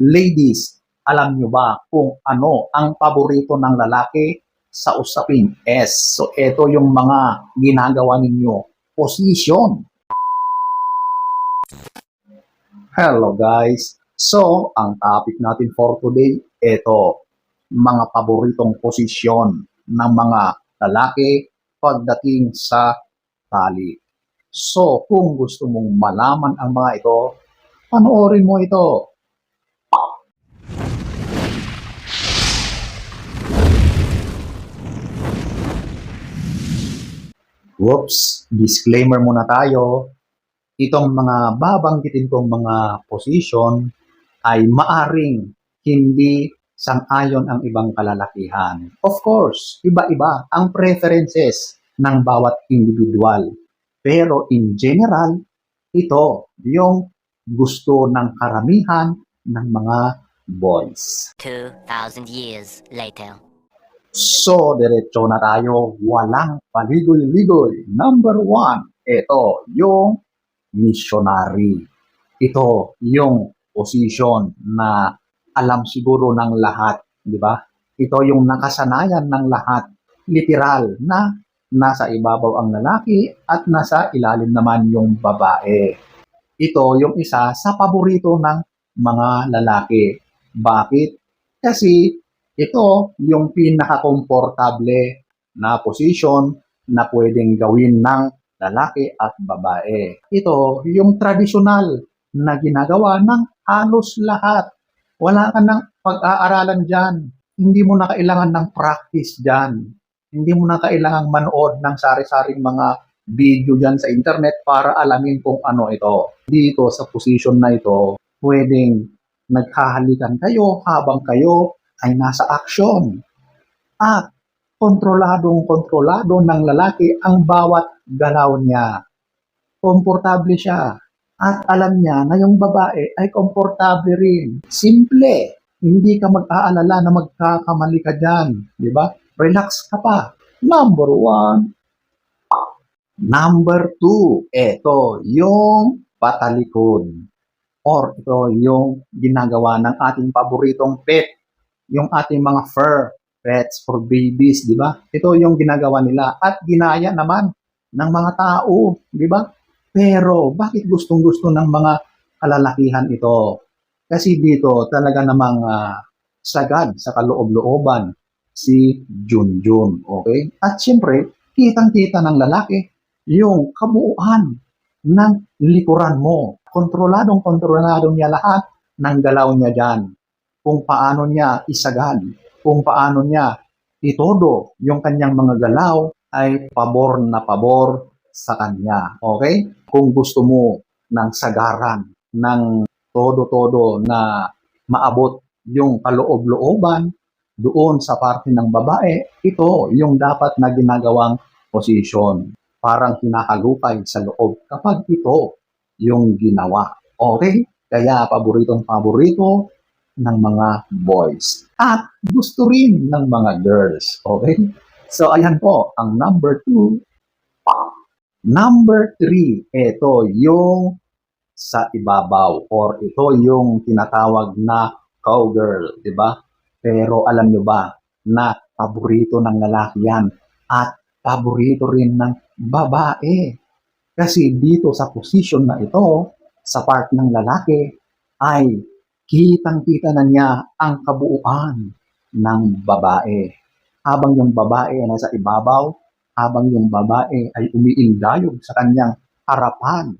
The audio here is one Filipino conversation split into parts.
Ladies, alam nyo ba kung ano ang paborito ng lalaki sa usaping S? So, ito yung mga ginagawa ninyo. Position. Hello guys. So, ang topic natin for today, ito, mga paboritong posisyon ng mga lalaki pagdating sa tali. So, kung gusto mong malaman ang mga ito, panoorin mo ito. Whoops, disclaimer muna tayo. Itong mga babanggitin kong mga position ay maaring hindi sang-ayon ang ibang kalalakihan. Of course, iba-iba ang preferences ng bawat individual. Pero in general, ito yung gusto ng karamihan ng mga boys. 2,000 years later. So, diretso na tayo. Walang paligoy-ligoy. Number one, ito, yung missionary. Ito, yung position na alam siguro ng lahat, di ba? Ito yung nakasanayan ng lahat, literal, na nasa ibabaw ang lalaki at nasa ilalim naman yung babae. Ito yung isa sa paborito ng mga lalaki. Bakit? Kasi ito yung pinaka-komportable na position na pwedeng gawin ng lalaki at babae. Ito yung tradisyonal na ginagawa ng halos lahat. Wala ka ng pag-aaralan dyan. Hindi mo na kailangan ng practice dyan. Hindi mo na kailangan manood ng sari-saring mga video dyan sa internet para alamin kung ano ito. Dito sa position na ito, pwedeng naghahalikan kayo habang kayo ay nasa aksyon. At kontroladong kontrolado ng lalaki ang bawat galaw niya. Komportable siya. At alam niya na yung babae ay komportable rin. Simple. Hindi ka mag-aalala na magkakamali ka dyan. Di ba? Relax ka pa. Number one. Number two. Ito, yung patalikod. Or ito yung ginagawa ng ating paboritong pet yung ating mga fur pets for babies, di ba? Ito yung ginagawa nila at ginaya naman ng mga tao, di ba? Pero bakit gustong-gusto ng mga kalalakihan ito? Kasi dito talaga namang ah, sagad sa kaloob-looban si Junjun, okay? At siyempre, kitang-kita ng lalaki yung kabuuan ng likuran mo. Kontroladong kontrolado niya lahat ng galaw niya dyan kung paano niya isagad, kung paano niya itodo yung kanyang mga galaw ay pabor na pabor sa kanya. Okay? Kung gusto mo ng sagaran, ng todo-todo na maabot yung kaloob-looban doon sa parte ng babae, ito yung dapat na ginagawang position. Parang hinahalukay sa loob kapag ito yung ginawa. Okay? Kaya paboritong paborito ng mga boys. At gusto rin ng mga girls. Okay? So, ayan po, ang number two. Number three, ito yung sa ibabaw or ito yung tinatawag na cowgirl, di ba? Pero alam nyo ba na paborito ng lalaki yan at paborito rin ng babae. Kasi dito sa position na ito, sa part ng lalaki, ay kitang-kita na niya ang kabuuan ng babae. Habang yung babae ay nasa ibabaw, habang yung babae ay umiindayog sa kanyang harapan,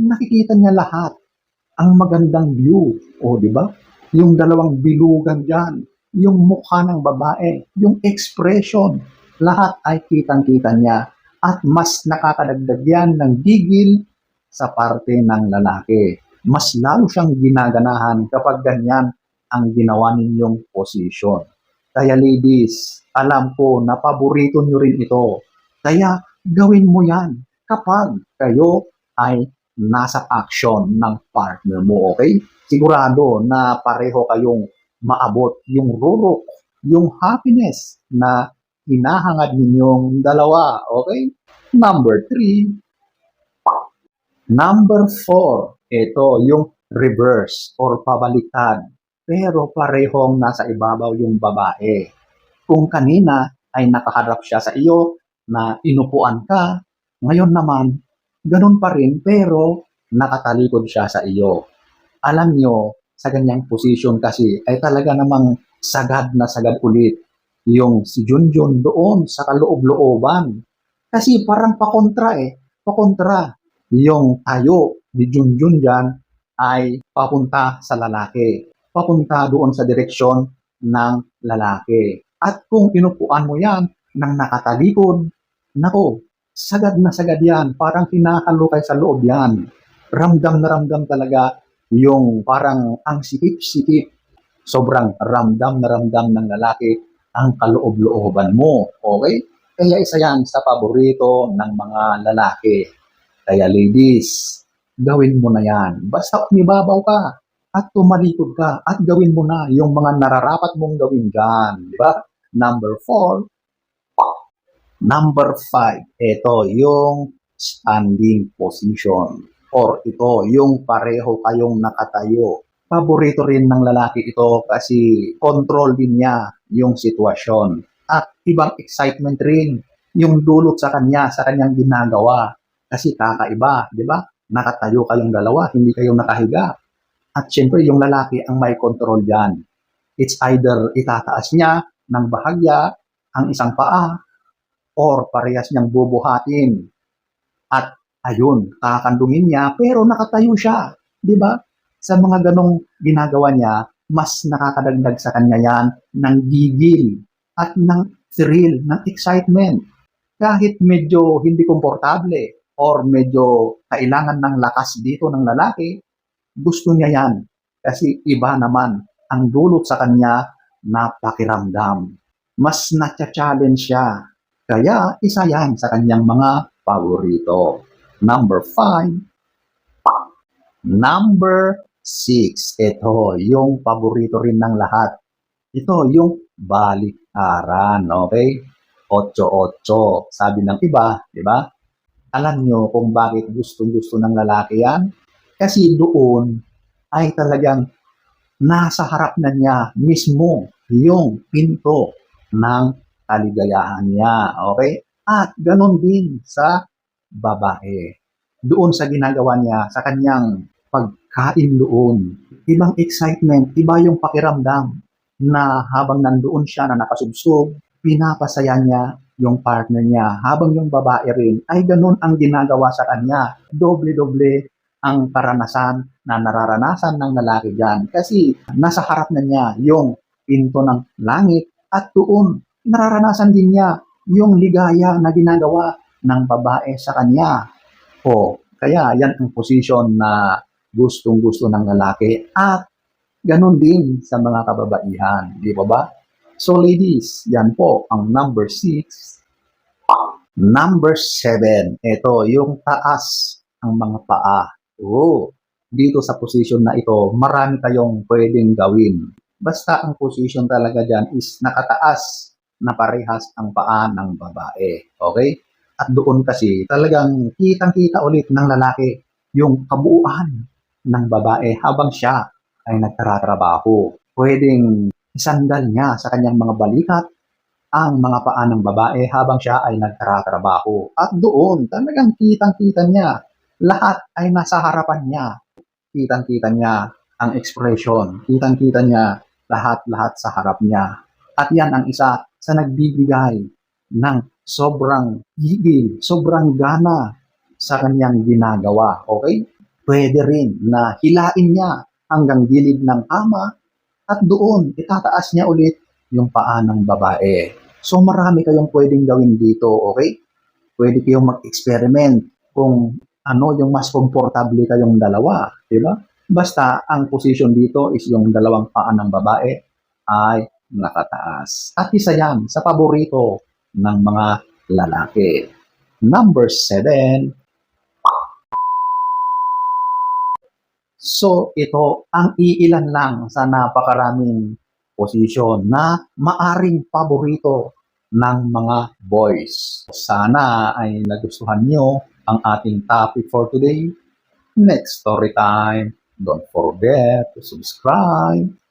nakikita niya lahat ang magandang view. O, di ba? Yung dalawang bilugan dyan, yung mukha ng babae, yung expression, lahat ay kitang-kita niya. At mas nakakadagdag yan ng gigil sa parte ng lalaki mas lalo siyang ginaganahan kapag ganyan ang ginawa ninyong position. Kaya ladies, alam ko na paborito nyo rin ito. Kaya gawin mo yan kapag kayo ay nasa action ng partner mo, okay? Sigurado na pareho kayong maabot yung rurok, yung happiness na hinahangad ninyong dalawa, okay? Number three. Number four, ito yung reverse or pabaliktad. pero parehong nasa ibabaw yung babae. Kung kanina ay nakaharap siya sa iyo na inupuan ka, ngayon naman, ganun pa rin pero nakatalikod siya sa iyo. Alam nyo, sa ganyang position kasi ay talaga namang sagad na sagad ulit yung si Junjun doon sa kaloob-looban. Kasi parang pakontra eh, pakontra. Yung tayo ni Junjun dyan ay papunta sa lalaki. Papunta doon sa direksyon ng lalaki. At kung inupuan mo yan ng nakatalikod, nako, sagad na sagad yan. Parang kinakalukay sa loob yan. Ramdam na ramdam talaga yung parang ang sikip-sikip. Sobrang ramdam na ramdam ng lalaki ang kaloob-looban mo. Okay? Kaya isa yan sa paborito ng mga lalaki. Kaya ladies, gawin mo na yan. Basta umibabaw ka at tumalikod ka at gawin mo na yung mga nararapat mong gawin dyan. Di ba? Number four. Number five. Ito, yung standing position. Or ito, yung pareho kayong nakatayo. Paborito rin ng lalaki ito kasi control din niya yung sitwasyon. At ibang excitement rin yung dulot sa kanya, sa kanyang ginagawa. Kasi kakaiba, di ba? Nakatayo kayong dalawa, hindi kayo nakahiga. At syempre, yung lalaki ang may control dyan. It's either itataas niya ng bahagya ang isang paa or parehas niyang bubuhatin. At ayun, kakandungin niya pero nakatayo siya. Di ba? Sa mga ganong ginagawa niya, mas nakakadagdag sa kanya yan ng gigil at ng thrill, ng excitement. Kahit medyo hindi komportable or medyo kailangan ng lakas dito ng lalaki, gusto niya yan. Kasi iba naman ang dulot sa kanya na pakiramdam. Mas natcha-challenge siya. Kaya isa yan sa kanyang mga paborito. Number five. Number six. Ito, yung paborito rin ng lahat. Ito, yung baliktaran. Okay? 8-8. Sabi ng iba, di ba? Alam nyo kung bakit gustong-gusto ng lalaki yan? Kasi doon ay talagang nasa harap na niya mismo yung pinto ng kaligayahan niya. Okay? At ganun din sa babae. Doon sa ginagawa niya, sa kanyang pagkain doon. Ibang excitement, iba yung pakiramdam na habang nandoon siya na nakasubsob, pinapasaya niya yung partner niya. Habang yung babae rin, ay ganun ang ginagawa sa kanya. Doble-doble ang karanasan na nararanasan ng lalaki dyan. Kasi nasa harap na niya yung pinto ng langit at doon nararanasan din niya yung ligaya na ginagawa ng babae sa kanya. O, kaya yan ang posisyon na gustong-gusto ng lalaki at ganun din sa mga kababaihan. Di ba ba? So ladies, yan po ang number six. Number seven, ito yung taas ang mga paa. Oh, dito sa position na ito, marami kayong pwedeng gawin. Basta ang position talaga dyan is nakataas na parehas ang paa ng babae. Okay? At doon kasi talagang kitang-kita ulit ng lalaki yung kabuuan ng babae habang siya ay nagtatrabaho. Pwedeng isandal niya sa kanyang mga balikat ang mga paa ng babae habang siya ay nagtatrabaho. At doon talagang kitang-kita niya lahat ay nasa harapan niya. Kitang-kita niya ang expression. Kitang-kita niya lahat-lahat sa harap niya. At yan ang isa sa nagbibigay ng sobrang higil, sobrang gana sa kanyang ginagawa. Okay? Pwede rin na hilain niya hanggang gilid ng ama at doon itataas niya ulit yung paa ng babae. So marami kayong pwedeng gawin dito, okay? Pwede kayong mag-experiment kung ano yung mas komportable kayong dalawa, di ba? Basta ang position dito is yung dalawang paa ng babae ay nakataas. At isa yan sa paborito ng mga lalaki. Number seven. So ito ang iilan lang sa napakaraming posisyon na maaring paborito ng mga boys. Sana ay nagustuhan nyo ang ating topic for today. Next story time. Don't forget to subscribe